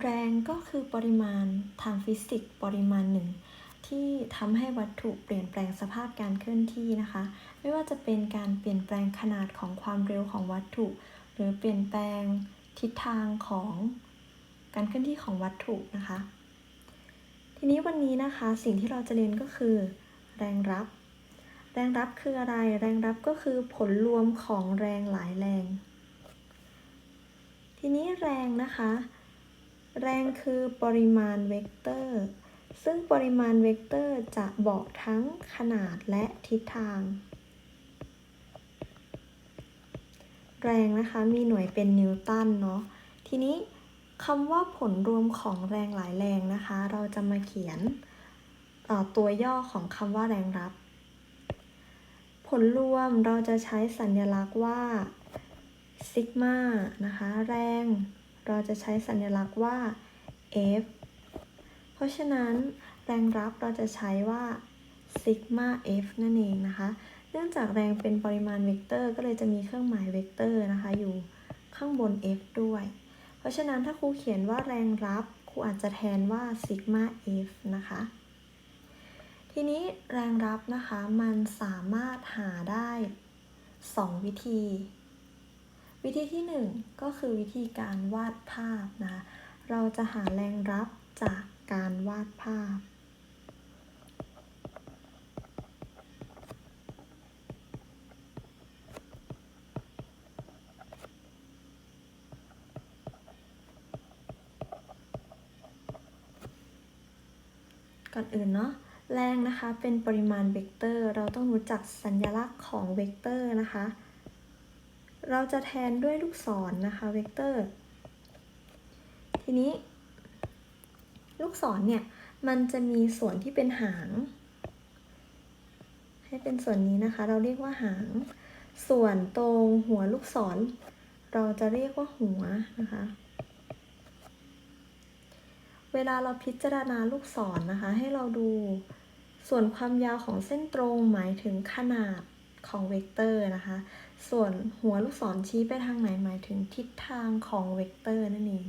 แรงก็คือปริมาณทางฟิสิกส์ปริมาณหนึ่ง ที่ทำให้วัตถุเปลี่ยนแปลงสภาพการเคลื่อนที่นะคะ ไม่ว่าจะเป็นการเปลี่ยนแปลงขนาดของความเร็วของวัตถุ หรือเปลี่ยนแปลงทิศทางของการเคลื่อนที่ของวัตถุนะคะ ทีนี้วันนี้นะคะสิ่งที่เราจะเรียนก็คือ แรงรับ แรงรับคืออะไร แรงรับก็คือผลรวมของแรงหลายแรง ทีนี้แรงนะคะ แรงคือปริมาณเวกเตอร์ ซึ่งปริมาณเวกเตอร์จะบอกทั้งขนาดและทิศทาง แรงนะคะมีหน่วยเป็นนิวตันเนาะ ทีนี้คำว่าผลรวมของแรงหลายแรงนะคะ เราจะมาเขียนตัวย่อของคำว่าแรงรับ ผลรวมเราจะใช้สัญลักษณ์ว่าซิกมานะคะ แรง เราจะใช้สัญลักษณ์ว่า F เพราะฉะนั้นแรงรับเราจะใช้ว่าซิกมา F นั่นเองนะคะ เนื่องจากแรงเป็นปริมาณเวกเตอร์ ก็เลยจะมีเครื่องหมายเวกเตอร์นะคะ อยู่ข้างบน F ด้วย เพราะฉะนั้นถ้าครูเขียนว่าแรงรับครูอาจจะแทนว่าซิกมา F นะคะ ทีนี้แรงรับนะคะมันสามารถหาได้ 2 วิธี วิธีที่ 1 ก็คือวิธีการวาดภาพนะ เราจะหาแรงรับจากการวาดภาพ ก่อนอื่นเนาะแรงนะคะเป็นปริมาณเวกเตอร์ เราต้องรู้จักสัญลักษณ์ของเวกเตอร์นะคะ เราจะแทนด้วยลูกศรนนะคะเวกเตอร์ ทีนี้ ลูกศรเนี่ย มันจะมีส่วนที่เป็นหาง ให้เป็นส่วนนี้นะคะ เราเรียกว่าหาง ส่วนตรงหัวลูกศร เราจะเรียกว่าหัวนะคะ เวลาเราพิจารณาลูกศรนนะคะ ให้เราดูส่วนความยาวของเส้นตรงหมายถึงขนาด ของเวกเตอร์นะคะ ส่วนหัวลูกศรชี้ไปทางไหนหมายถึงทิศทางของเวกเตอร์นั่นเอง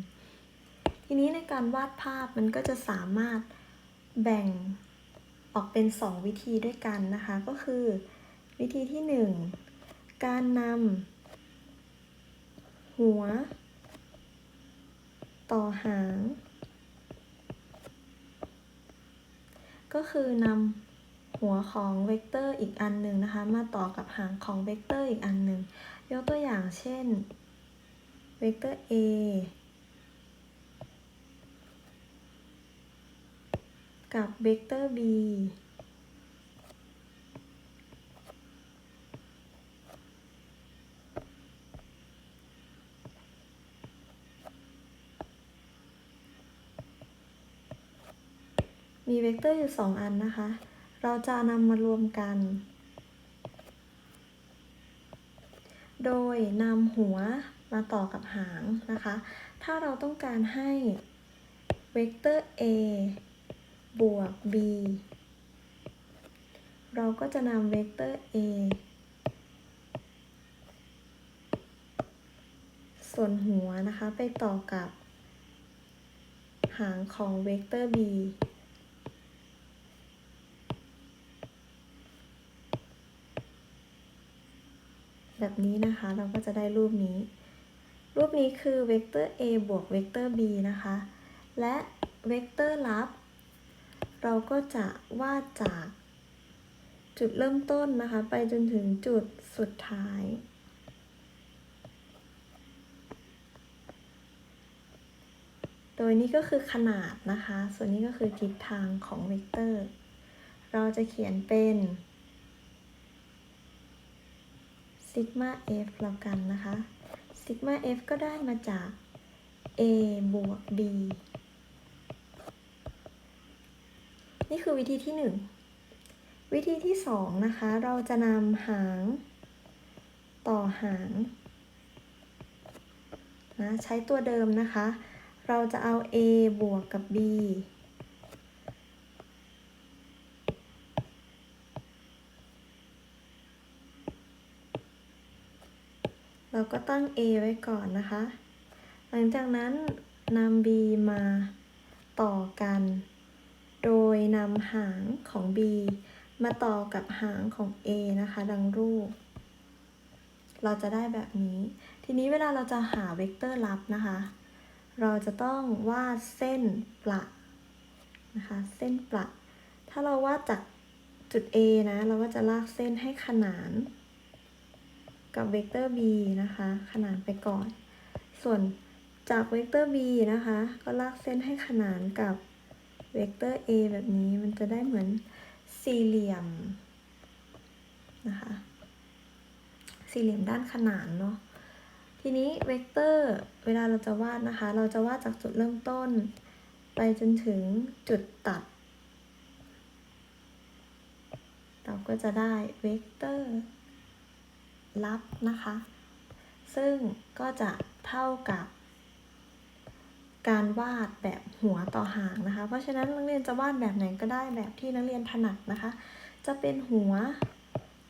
ทีนี้ในการวาดภาพมันก็จะสามารถแบ่งออกเป็น 2 วิธีด้วยกันนะคะ ก็คือ วิธีที่ 1 การนำหัว ต่อหาง ก็คือนำ หัวของเวกเตอร์อีกอันหนึ่งนะคะ มาต่อกับหางของเวกเตอร์อีกอันหนึ่งยกตัวอย่างเช่นเวกเตอร์ a กับเวกเตอร์ b มีเวกเตอร์อยู่ 2 อันนะคะ เราจะนำมารวมกัน โดยนำหัวมาต่อกับหางนะคะ ถ้าเราต้องการให้เวกเตอร์ a บวก b เราก็จะนำเวกเตอร์ a ส่วนหัวนะคะไปต่อกับหางของเวกเตอร์ b แบบนี้นะคะ เราก็จะได้รูปนี้ รูปนี้คือเวกเตอร์ a บวกเวกเตอร์ b นะคะ และเวกเตอร์ลับ เราก็จะวาดจากจุดเริ่มต้นนะคะ ไปจนถึงจุดสุดท้ายโดยนี้ก็คือขนาดนะคะ ส่วนนี้ก็คือทิศทางของเวกเตอร์ เราจะเขียนเป็น ซิกมา f แล้วกันนะคะซิกมา f ก็ได้มาจาก a บวก b นี่คือวิธีที่ 1 วิธีที่ 2 นะคะ เราจะนำหาง ต่อหางนะใช้ตัวเดิมนะคะ เราจะเอา a บวกกับ b เรา ก็ตั้ง a ไว้ก่อนนะคะ หลังจากนั้นนำ b มาต่อกัน โดยนำหางของ b มาต่อกับหางของ a นะคะ ดังรูป เราจะได้แบบนี้ ทีนี้เวลาเราจะหาเวกเตอร์ลับนะคะ เราจะต้องวาดเส้นประนะคะ เส้นประ ถ้าเราวาดจากจุด A นะ เราก็จะลากเส้นให้ขนาน กับเวกเตอร์ b นะคะ ขนานไปก่อน ส่วนจากเวกเตอร์ b นะคะ ก็ลากเส้นให้ขนานกับเวกเตอร์ a แบบนี้มันจะได้เหมือนสี่เหลี่ยมนะคะ สี่เหลี่ยมด้านขนานเนาะ ทีนี้เวกเตอร์เวลาเราจะวาดนะคะ เราจะวาดจากจุดเริ่มต้น ไปจนถึงจุดตัด เราก็จะได้เวกเตอร์ ลับนะคะ ซึ่งก็จะเท่ากับ การวาดแบบหัวต่อหางนะคะ เพราะฉะนั้นนักเรียนจะวาดแบบไหนก็ได้แบบที่นักเรียนถนัดนะคะ จะเป็นหัว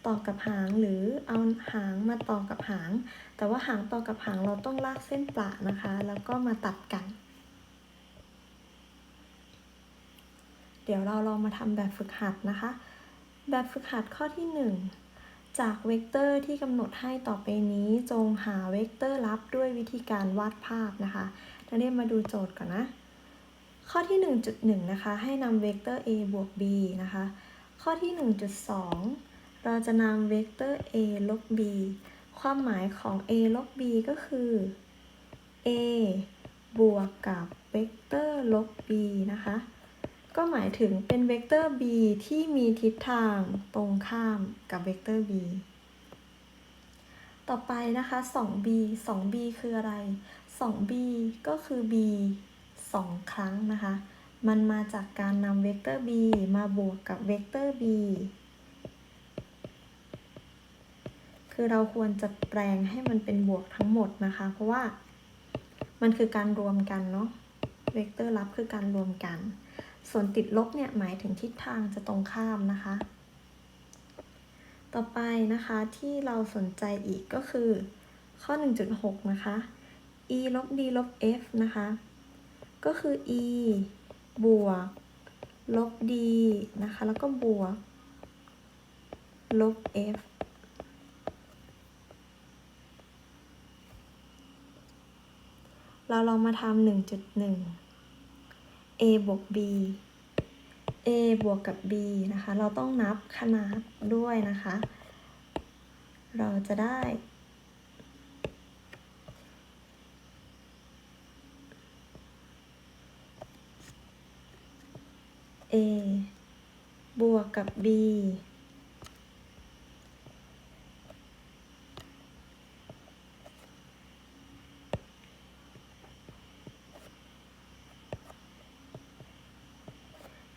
ต่อกับหางหรือเอาหางมาต่อกับหาง แต่ว่าหางต่อกับหางเราต้องลากเส้นปละนะคะ แล้วก็มาตัดกัน เดี๋ยวเราลองมาทำแบบฝึกหัดนะคะ แบบฝึกหัดข้อที่ 1 จากเวกเตอร์ที่กำหนดให้ต่อไปนี้จงหาเวกเตอร์ลับด้วยวิธีการวาดภาพนะคะนักเรียนมาดูโจทย์ก่อนนะ ข้อที่ 1.1 นะคะ ให้นำเวกเตอร์ a บวก b นะคะ ข้อที่ 1.2 เราจะนำเวกเตอร์ a ลบ b ความหมายของ a ลบ b ก็คือ a บวกกับเวกเตอร์ลบ b นะคะ ก็หมายถึงเป็นเวกเตอร์ b ที่มีทิศทางตรงข้ามกับเวกเตอร์ b ต่อไปนะคะ 2b 2b คืออะไร 2b ก็คือ b 2 ครั้งนะคะ มันมาจากการนำเวกเตอร์ b มาบวกกับเวกเตอร์ b คือเราควรจะแปลงให้มันเป็นบวกทั้งหมดนะคะ เพราะว่ามันคือการรวมกันเนาะ เวกเตอร์ลับคือการรวมกัน ส่วนติดลบเนี่ยหมายถึงทิศทางจะตรงข้ามนะคะ ต่อไปนะคะที่เราสนใจอีกก็คือ ข้อ 1.6 นะคะ e ลบ d ลบ f นะคะ ก็คือ e บวก ลบ d นะคะ แล้วก็บวก ลบ f เราลองมาทำหนึ่งจุดหนึ่ง a บวก b a บวกกับ b นะคะ เราต้องนับขนาดด้วยนะคะ เราจะได้ a บวกกับ b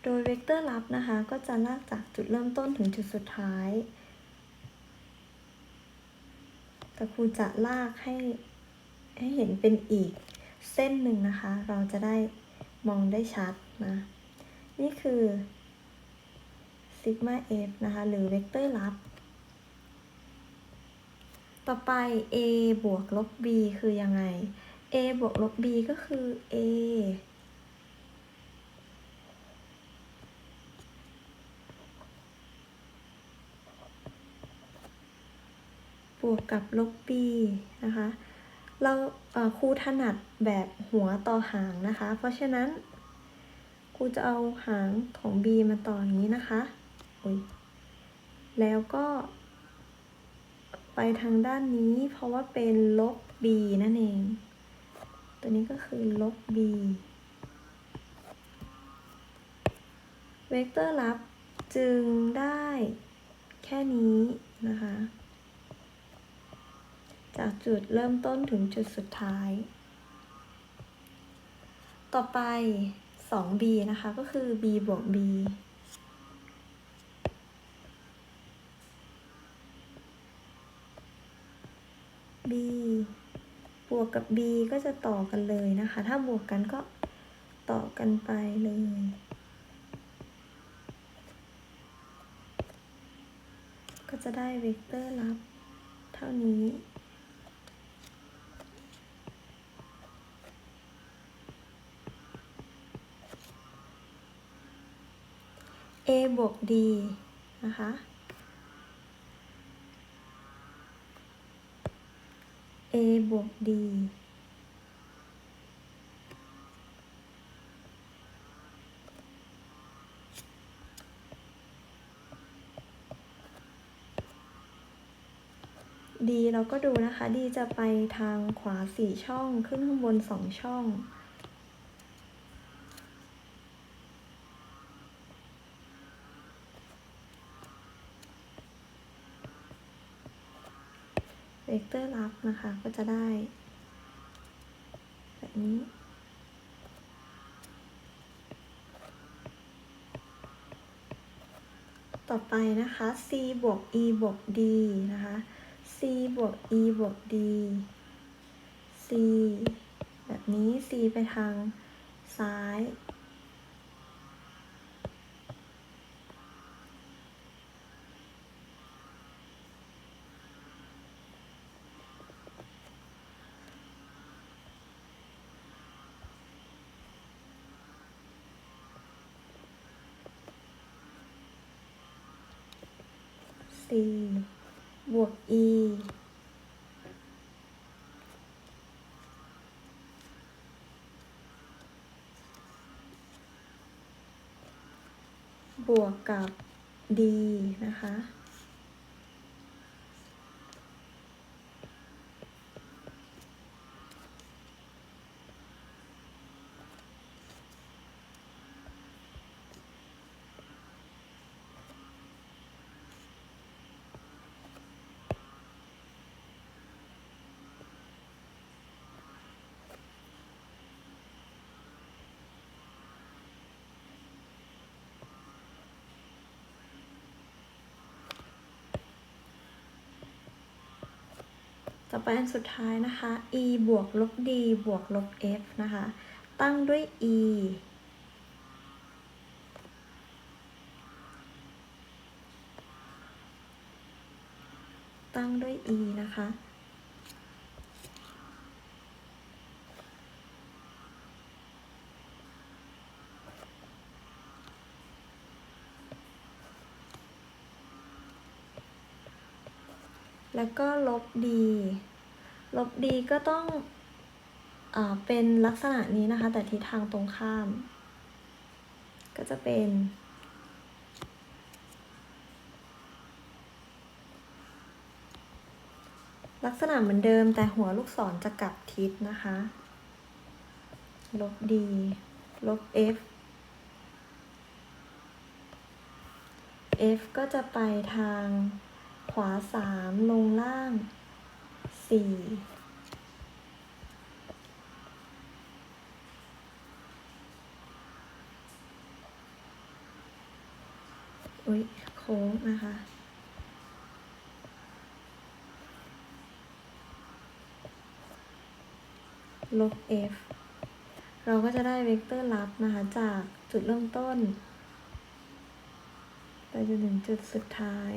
โดยเวกเต อร์ลับนะคะ ก็จะลากจากจุดเริ่มต้นถึงจุดสุดท้าย แต่ครูจะลากให้ให้เห็นเป็นอีกเส้นหนึ่งนะคะ เราจะได้มองได้ชัดนะ นี่คือซิกมา f นะคะ หรือเวกเตอร์ลับ ต่อไป a บวกลบ b คือยังไง a บวกลบ b ก็คือ a วกกับลบ b นะคะ เราครูถนัดแบบหัวต่อหางนะคะ เพราะฉะนั้นครูจะเอาหางของ b มาต่ออย่างนี้นะคะอุยแล้วก็ไปทางด้านนี้เพราะว่าเป็นลบ b นั่นเอง ตัวนี้ก็คือลบ b เวกเตอร์ลับจึงได้แค่นี้นะคะ จากจุดเริ่มต้นถึงจุดสุดท้าย ต่อไป 2b นะคะ ก็คือ b บวก b b บวกกับ b ก็จะต่อกันเลยนะคะ ถ้าบวกกันก็ต่อกันไปเลย ก็จะได้เวกเตอร์ลับ เท่านี้ a บวก d นะคะ a บวก d d เราก็ดูนะคะ d จะไปทางขวาสี่ช่อง ขึ้นข้างบนสองช่อง เวกเตอร์ลับนะคะ ก็จะได้ แบบนี้ ต่อไปนะคะ c บวก e บวก d นะคะ c บวก e บวก d c แบบนี้ c ไปทางซ้าย c บวก e บวกกับ d นะคะ ต่อไปอันสุดท้ายนะคะ e บวกลบ d บวกลบ f นะคะ ตั้งด้วย e ตั้งด้วย e นะคะ แล้วก็ลบ d ลบ d ก็ต้องอเป็นลักษณะนี้นะคะ แต่ทิศทางตรงข้าม ก็จะเป็นลักษณะเหมือนเดิมแต่หัวลูกศรจะกลับทิศนะคะ ลบ d ลบ f f ก็จะไปทาง ขวาสามลงล่างสี่อุ้ยโค้งนะคะลบ f เราก็จะได้เวกเตอร์ลับนะคะ จากจุดเริ่มต้น ไปจนถึงจุดสุดท้าย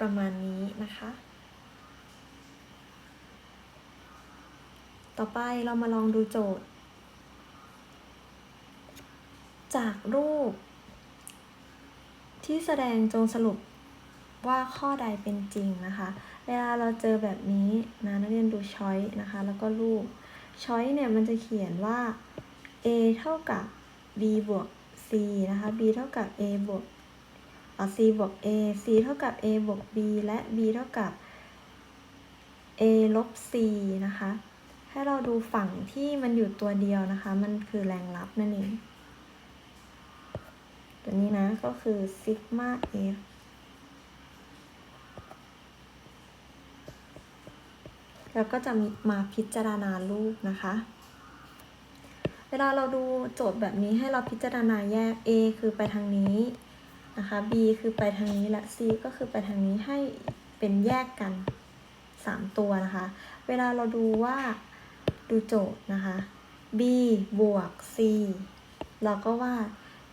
ประมาณนี้นะคะ ต่อไปเรามาลองดูโจทย์ จากรูป ที่แสดงจงสรุปว่าข้อใดเป็นจริงนะคะ เวลาเราเจอแบบนี้นะนักเรียนดูช้อยนะคะ แล้วก็รูปช้อยเนี่ยมันจะเขียนว่า a เท่ากับ b บวก c นะคะ b เท่ากับ a บวก c บวก a c เท่ากับ a บวก b และ b เท่ากับ a ลบ c นะคะ ให้เราดูฝั่งที่มันอยู่ตัวเดียวนะคะ มันคือแรงลับนั่นเอง ตัวนี้นะก็คือ sigma f แล้วก็จะมีมาพิจารณารูปนะคะ เวลาเราดูโจทย์แบบนี้ให้เราพิจารณาแยก a คือไปทางนี้ นะคะ b คือไปทางนี้และ c ก็คือไปทางนี้ให้เป็นแยกกัน 3 ตัวนะคะ เวลาเราดูว่าดูโจทย์นะคะ b บวก c เราก็ว่า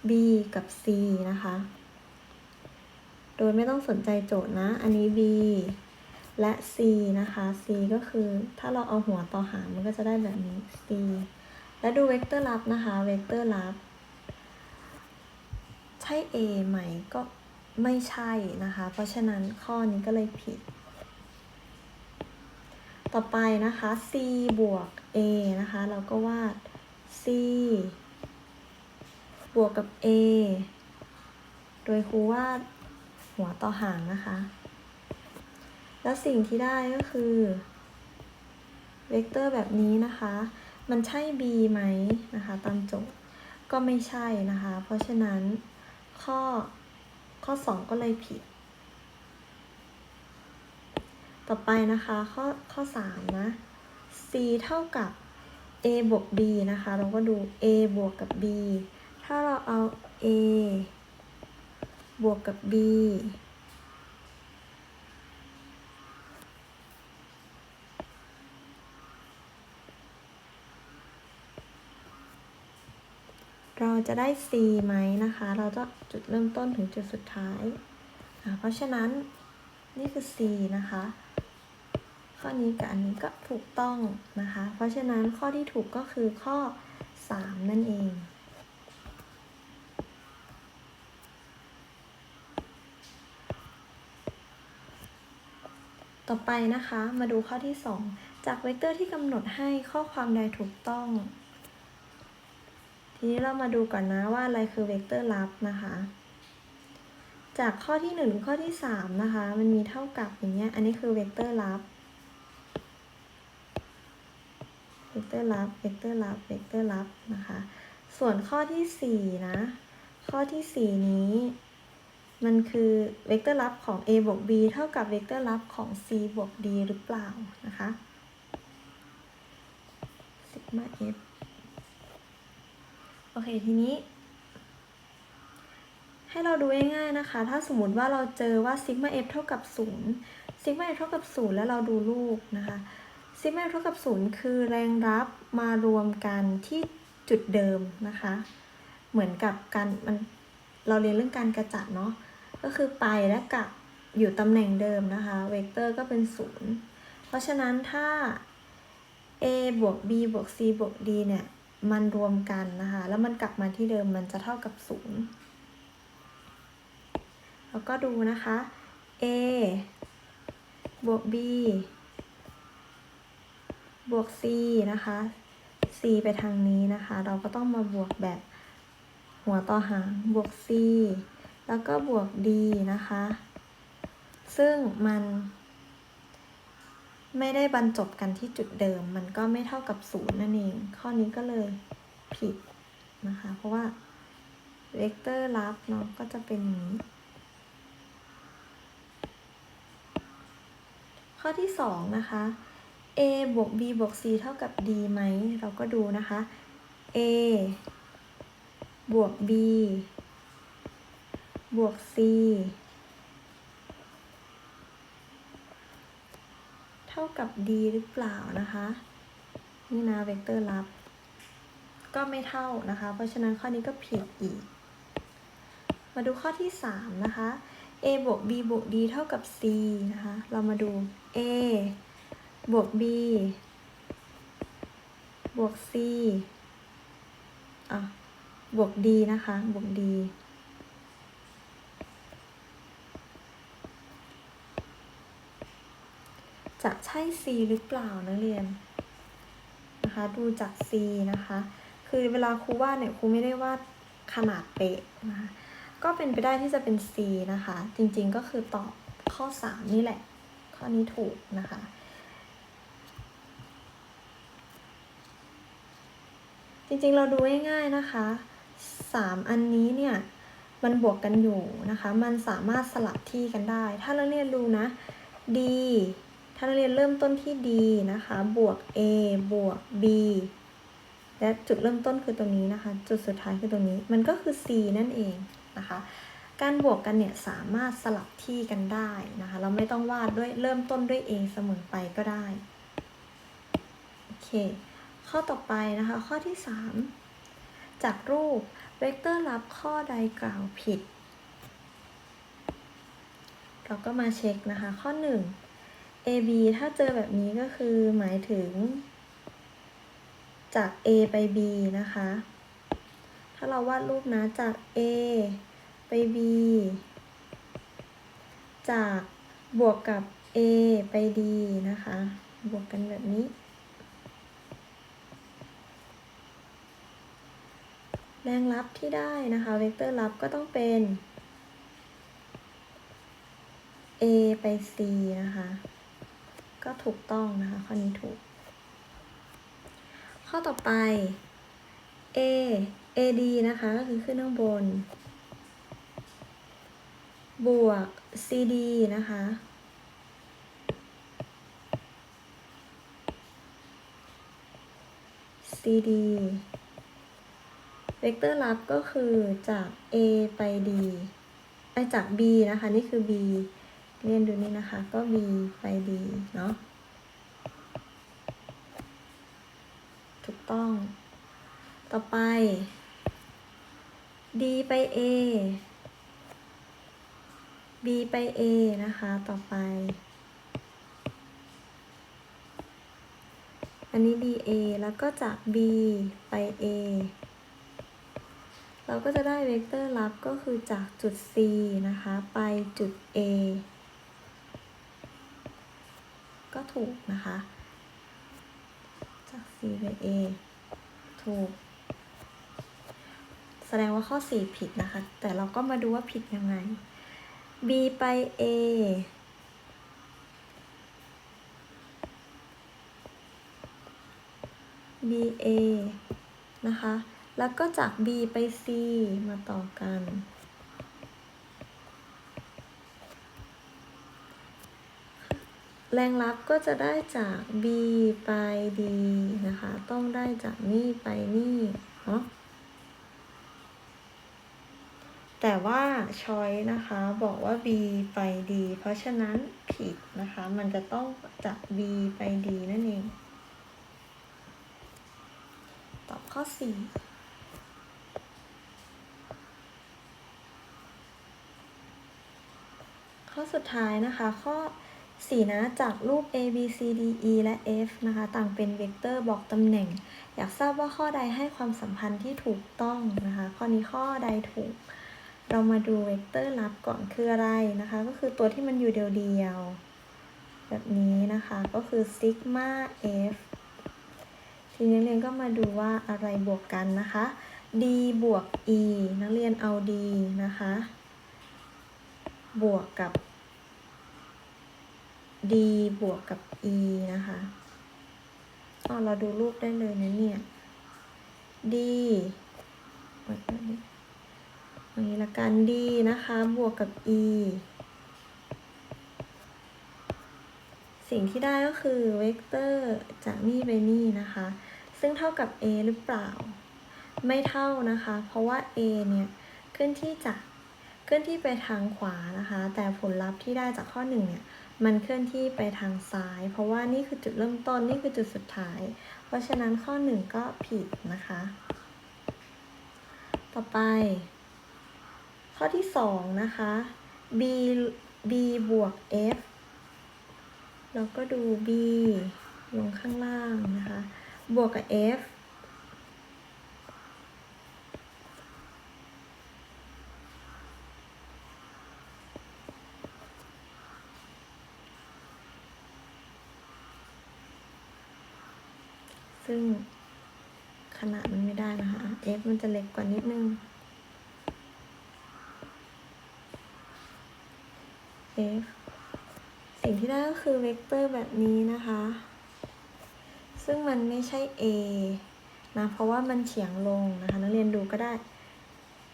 b กับ c นะคะ โดยไม่ต้องสนใจโจทย์นะ อันนี้ b และ c นะคะ c ก็คือถ้าเราเอาหัวต่อหางมันก็จะได้แบบนี้ c แล้วดูเวกเตอร์ลับนะคะ เวกเตอร์ลับ ช่ A ไหมก็ไม่ใช่นะคะ เพราะฉะนั้นข้อนี้ก็เลยผิด ต่อไปนะคะ C บวก A นะคะ เราก็วาด C บวกกับ A โดยครูวาดหัวต่อหางนะคะ แล้วสิ่งที่ได้ก็คือ เวกเตอร์แบบนี้นะคะ มันใช่ b ไหมนะคะ ตามโจทย์ก็ไม่ใช่นะคะ เพราะฉะนั้น ข้อ ข้อ 2 ก็เลยผิด ต่อไปนะคะ ข้อข้อ 3 นะ c เท่ากับ a บวก b นะคะ เราก็ดู a บวกกับ b ถ้าเราเอา a บวกกับ b เราจะได้ c ไหมนะคะ เราจะจุดเริ่มต้นถึงจุดสุดท้ายเพราะฉะนั้นนี่คือ c นะคะข้อนี้กับอันนี้ก็ถูกต้องนะคะ เพราะฉะนั้นข้อที่ถูกก็คือข้อ 3 นั่นเอง ต่อไปนะคะมาดูข้อที่ 2 จากเวกเตอร์ที่กำหนดให้ข้อความใดถูกต้อง ทีนี้เรามาดูก่อนนะว่าอะไรคือเวกเตอร์ลับนะคะ จากข้อที่1ถึงข้อที่3นะคะ มันมีเท่ากับอย่างเงี้ย อันนี้คือเวกเตอร์ลับ เวกเตอร์ลับ เวกเตอร์ลับ เวกเตอร์ลับนะคะ ส่วนข้อที่ 4 นะ ข้อที่ 4 นี้ มันคือเวกเตอร์ลับของ a บวก b เท่ากับเวกเตอร์ลับของ c บวก d หรือเปล่านะคะซิกมา f อเคทีนี้ ให้เราดูง่ายๆนะคะ ถ้าสมมติว่าเราเจอว่าซิกมา f เท่ากับ0ซิกมา f เท่ากับ0แล้วเราดูรูปนะคะซิกมา f เท่ากับ0คือแรงรับมารวมกันที่จุดเดิมนะคะ เหมือนกับการมันเราเรียนเรื่องการกระจัดเนาะก็คือไปและกลับอยู่ตำแหน่งเดิมนะคะ เวกเตอร์ก็เป็น 0 เพราะฉะนั้นถ้า a บวก b บวก c บวก d เนี่ย มันรวมกันนะคะ แล้วมันกลับมาที่เดิมมันจะเท่ากับ 0 แล้วก็ดูนะคะ a บวก b บวก c นะคะ c ไปทางนี้นะคะ เราก็ต้องมาบวกแบบหัวต่อหางบวก c แล้วก็บวก d นะคะ ซึ่งมัน ไม่ได้บรรจบกันที่จุดเดิม มันก็ไม่เท่ากับศูนย์นั่นเอง ข้อนี้ก็เลยผิดนะคะ เพราะว่าเวกเตอร์ลับเนาะก็จะเป็นอย่างนี้ ข้อที่สองนะคะ a บวก b บวก c เท่ากับ d ไหม เราก็ดูนะคะ a บวก b บวก c ท่ากับ d หรือเปล่านะคะ นี่นะเวกเตอร์ลับ ก็ไม่เท่านะคะ เพราะฉะนั้นข้อนี้ก็ผิดอีก มาดูข้อที่ 3 นะคะ a บวก b บวก d เท่ากับ c นะคะ เรามาดู a บวก b บวก c อะ บวก d นะคะ บวก d จะใช่ c หรือเปล่านักเรียนนะคะดูจาก c นะคะ คือเวลาครูวาดเนี่ยครูไม่ได้วาดขนาดเป๊ะนะคะก็เป็นไปได้ที่จะเป็น c นะคะ จริงๆก็คือตอบข้อ 3 นี่แหละ ข้อนี้ถูกนะคะจริงๆ เราดูง่ายๆนะคะ 3 อันนี้เนี่ย มันบวกกันอยู่นะคะ มันสามารถสลับที่กันได้ ถ้าเราเรียนรู้นะ d ถ้าเราเรียนเริ่มต้นที่ d นะคะ บวก a บวก b และจุดเริ่มต้นคือตรงนี้นะคะ จุดสุดท้ายคือตรงนี้ มันก็คือ c นั่นเองนะคะ การบวกกันเนี่ยสามารถสลับที่กันได้นะคะ เราไม่ต้องวาดด้วยเริ่มต้นด้วย a เสมอไปก็ได้ โอเค ข้อต่อไปนะคะ ข้อที่ 3 จากรูปเวกเตอร์ลับข้อใดกล่าวผิด เราก็มาเช็คนะคะ ข้อ 1 AB ถ้าเจอแบบนี้ก็คือหมายถึง จาก a ไป b นะคะ ถ้าเราวาดรูปนะจาก a ไป b จากบวกกับ a ไป d นะคะ บวกกันแบบนี้ แรงลับที่ได้นะคะ เวกเตอร์ลับก็ต้องเป็น a ไป c นะคะ ก็ถูกต้องนะคะ ข้อนี้ถูก ข้อต่อไป a ad นะคะ ก็คือขึ้นข้างบน บวก cd นะคะ cd เวกเตอร์ลับก็คือจาก a ไป d ไปจาก b นะคะ นี่คือ b เรียนดูนี่นะคะ ก็ b ไป d เนาะถูกต้อง ต่อไป d ไป a b ไป a นะคะ ต่อไป อันนี้ dA แล้วก็จาก b ไป a เราก็จะได้เวกเตอร์ลับก็คือจากจุด c นะคะ ไปจุด a ก็ ถูกนะคะ จาก c ไป a ถูก แสดงว่าข้อ 4 ผิดนะคะ แต่เราก็มาดูว่าผิดยังไง b ไป a b a นะคะ แล้วก็จาก b ไป c มาต่อกัน แรงลับก็จะได้จาก b ไป d นะคะ ต้องได้จากนี่ไปนี่เนาะแต่ว่าช้อยนะคะบอกว่า b ไป d เพราะฉะนั้นผิดนะคะ มันจะต้องจาก b ไป d นั่นเอง ตอบข้อ 4ข้อสุดท้ายนะคะ ข้อ 4 นะจากรูป a b c d e และ f นะคะ ต่างเป็นเวกเตอร์บอกตำแหน่ง อยากทราบว่าข้อใดให้ความสัมพันธ์ที่ถูกต้องนะคะ ข้อนี้ข้อใดถูก เรามาดูเวกเตอร์ลับก่อนคืออะไรนะคะ ก็คือตัวที่มันอยู่เดียวๆแบบนี้นะคะ ก็คือซิกมา f ทีนี้นักเรียนก็มาดูว่าอะไรบวกกันนะคะ d บวก e นักเรียนเอา d นะคะ บวกกับ d บวกกับ e นะคะอ๋อเราดูรูปได้เลยนะเนี่ย d อย่างนี้ละกัน d นะคะ บวกกับ e สิ่งที่ได้ก็คือเวกเตอร์จากนี่ไปนี่นะคะ ซึ่งเท่ากับ a หรือเปล่า ไม่เท่านะคะ เพราะว่า a เนี่ยเคลื่อนที่จากเคลื่อนที่ไปทางขวานะคะ แต่ผลลัพธ์ที่ได้จากข้อ1เนี่ย มันเคลื่อนที่ไปทางซ้าย เพราะว่านี่คือจุดเริ่มต้นนี่คือจุดสุดท้าย เพราะฉะนั้นข้อ 1 ก็ผิดนะคะ ต่อไป ข้อที่ 2 นะคะ b b บวก f เราก็ดู b ลงข้างล่างนะคะ บวกกับ f ซึ่งขนาดมันไม่ได้ นะคะ f มันจะเล็กกว่านิดนึง f สิ่งที่ได้ก็คือเวกเตอร์แบบนี้นะคะ ซึ่งมันไม่ใช่ a นะ เพราะว่ามันเฉียงลงนะคะนักเรียนดูก็ได้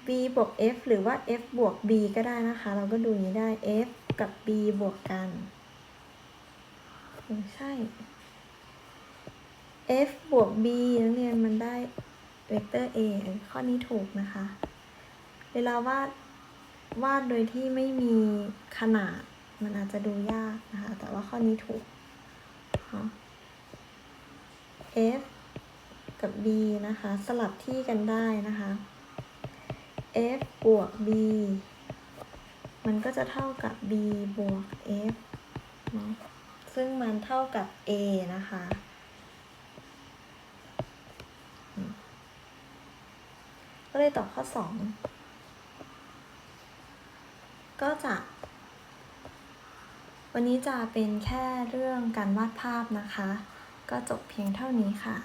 b บวก f หรือว่า f บวก b ก็ได้นะคะ เราก็ดูนี้ได้ f กับ b บวกกันใช่ f บวก b นักเรียนมันได้ เวกเตอร์ a ข้อนี้ถูกนะคะ เวลาวาดวาดโดยที่ไม่มีขนาดมันอาจจะดูยากนะคะ แต่ว่าข้อนี้ถูกเนาะ f กับ b นะคะ สลับที่กันได้นะคะ f บวก b มันก็จะเท่ากับ b บวก f เนาะซึ่งมันเท่ากับ a นะคะ ก็เลยตอบข้อสองก็จะ วันนี้จะเป็นแค่เรื่องการวาดภาพนะคะ ก็จบเพียงเท่านี้ค่ะ